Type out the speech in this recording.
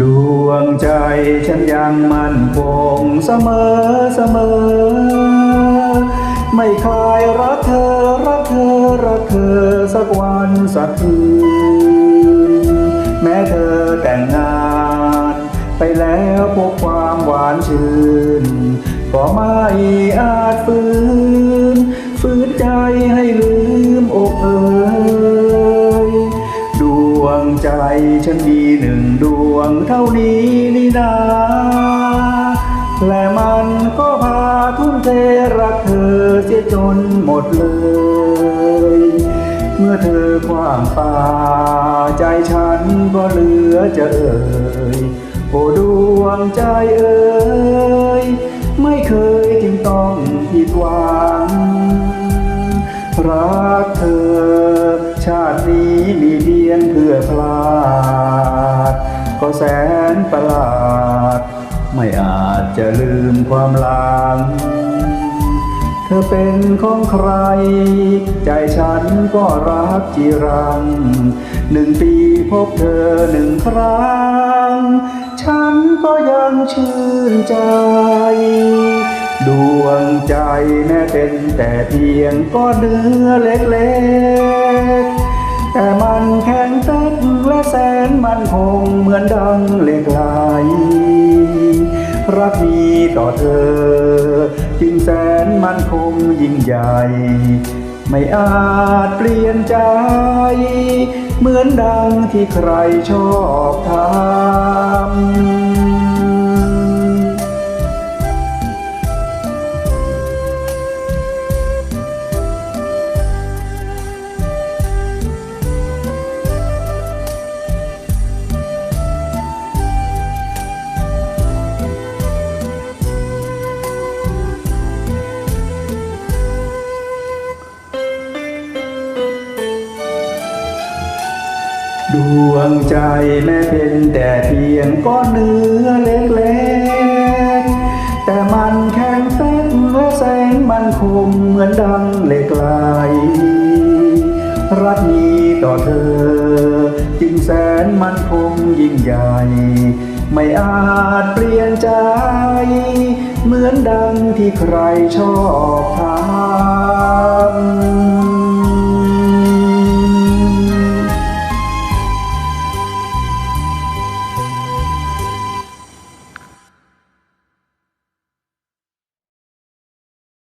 ดวงใจฉันยังมั่นคงเสมอเสมอ ไม่คลายรักเธอรักเธอรักเธอสักวันสักคืนแม้เธอแต่งงาน ไปแล้วพบความหวานชื่น ก็ไม่อาจฝืนฝืนใจให้ลืมอกเอ่ยดวงใจฉันมีหนึ่งดวง เท่านี้นี่นาและมันก็พาทุ่มเทรักเธอเสียจนหมดเลย เมื่อเธอคว้างปาใจฉันก็เหลือจะเอ่ยโอ้ดวงใจเอ่ยไม่เคยจึงต้องผิดหวัง รักเธอ ชาตินี้มีเพียงเพื่อพลาด ก็แสนประหลาด ไม่อาจจะลืมความหลัง เธอเป็นของใคร ใจฉันก็รักจีรัง หนึ่งปีพบเธอหนึ่งครั้ง ฉันก็ยังชื่นใจดวงใจแม้เป็นแต่เพียงก้อนเนื้อเล็กๆ กล รักมีต่อเธอ จึงแสนมันคงยิ่งใหญ่ ไม่อาจเปลี่ยนใจ เหมือนดังที่ใครชอบทำ ดวงใจแม้เป็นแต่เพียงก้อนเนื้อเล็กๆ แต่มันแข็งเต้นและแสงมันคงเหมือนดังเหล็กไหลรักมีต่อเธอ จึงแสนมันคงยิ่งใหญ่ ไม่อาจเปลี่ยนใจ เหมือนดังที่ใครชอบทำ